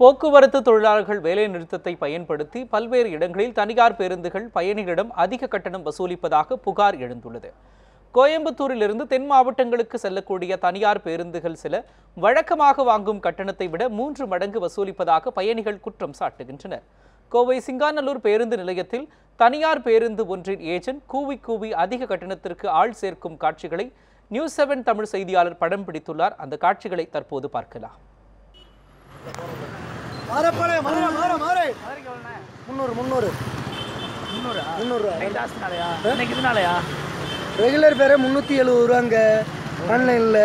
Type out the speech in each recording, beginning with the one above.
போக்குவரத்து தொழிலாளர்கள் வேலை நிறுத்தத்தை பயன்படுத்தி பல்வேறு இடங்களில் தனியார் பேருந்துகள் பயணிகளிடம் அதிக கட்டணம் வசூலிப்பதாக புகார் எழுந்துள்ளது. கோயம்புத்தூரிலிருந்து தென் மாவட்டங்களுக்கு செல்லக்கூடிய தனியார் பேருந்துகள் சில வழக்கமாக வாங்கும் கட்டணத்தை விட மூன்று மடங்கு வசூலிப்பதாக பயணிகள் குற்றம் சாட்டுகின்றனர். கோவை சிங்காநல்லூர் பேருந்து நிலையத்தில் தனியார் பேருந்து ஒன்றின் ஏஜென்ட் கூவி கூவி அதிக கட்டணத்திற்கு ஆள் சேர்க்கும் காட்சிகளை நியூஸ் செவன் தமிழ் செய்தியாளர் படம் பிடித்துள்ளார். அந்த காட்சிகளை தற்போது பார்க்கலாம். மாறப்பாளே மாற மாற மாற. முந்நூறு முந்நூறு. முந்நூறா? முந்நூறுரூவா இன்னைக்கு இதனாலயா? ரெகுலர் ஃபேரே முந்நூற்றி எழுபது ரூபாங்க. ஆன்லைனில்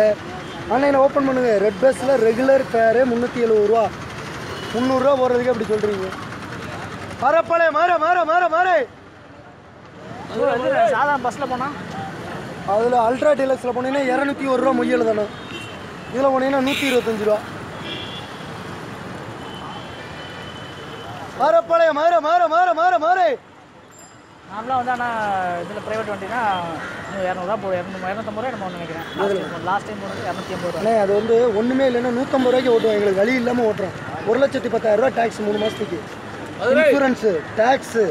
ஆன்லைனை ஓப்பன் பண்ணுங்க. ரெட் பஸ்ஸில் ரெகுலர் ஃபேரே முந்நூற்றி எழுபது ரூபா. முந்நூறுரூவா போகிறதுக்கு அப்படி சொல்கிறீங்க மாறப்பாளே மாற மாற மாற மாற. சாதாரண பஸ்ல போனா? அதில் அல்ட்ரா டீலக்ஸில் போனீங்கன்னா இரநூத்தி ஒரு ரூபா முய்யல் தானே இதில் போனீங்கன்னா நூற்றி இருபத்தஞ்சு ரூபா. மாறப்பாளே மாற மாற மாற மாற மாற. நார்மலாக வந்து ஆனால் இதில் ப்ரைவேட் வண்டினா இரநூறுவா போடும் இரநூறு இரநூத்தம்பது ரூபா நம்ம நினைக்கிறேன். லாஸ்ட் டைம் போனது இரநூத்தி ஐம்பது ரூபா அது வந்து ஒன்றுமே இல்லைன்னா நூற்றம்பது ரூபாய்க்கு ஓட்டுவோம். எங்களுக்கு வழி இல்லாமல் ஓட்டுறோம். ஒரு லட்சத்தி பத்தாயிரம் ரூபா டேக்ஸ் மூணு மாதத்துக்கு insurance tax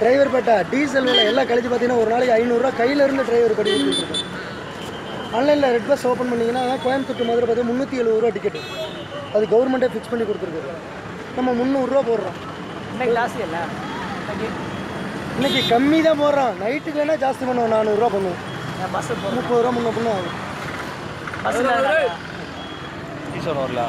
driver batta diesel விலை எல்லாம் கழிச்சு பார்த்தீங்கன்னா ஒரு நாளைக்கு ஐநூறுரூவா கையில இருந்து டிரைவர் படி கொடுத்துருக்கோம் ஆன்லைனில் ரெட் பஸ் ஓப்பன் பண்ணிங்கன்னா கோயம்புத்தூர் மதுரை பார்த்து முந்நூற்றி எழுபது ரூபா டிக்கெட்டு அது கவர்மெண்ட்டே ஃபிக்ஸ் பண்ணி கொடுத்துருக்கு நம்ம முந்நூறுரூவா போடுறோம். இன்னைக்கு லாஸ்ட் இல்லை. இன்னைக்கு கம்மி தான் போடுறோம். நைட்டுக்கு வேணால் ஜாஸ்தி பண்ணுவோம். நானூறுரூவா பண்ணுவோம். போகிறோம் முப்பது ரூபா முன்னே பண்ண ஆகும் பஸ்ஸில் ஈஸ்வரன் வரல.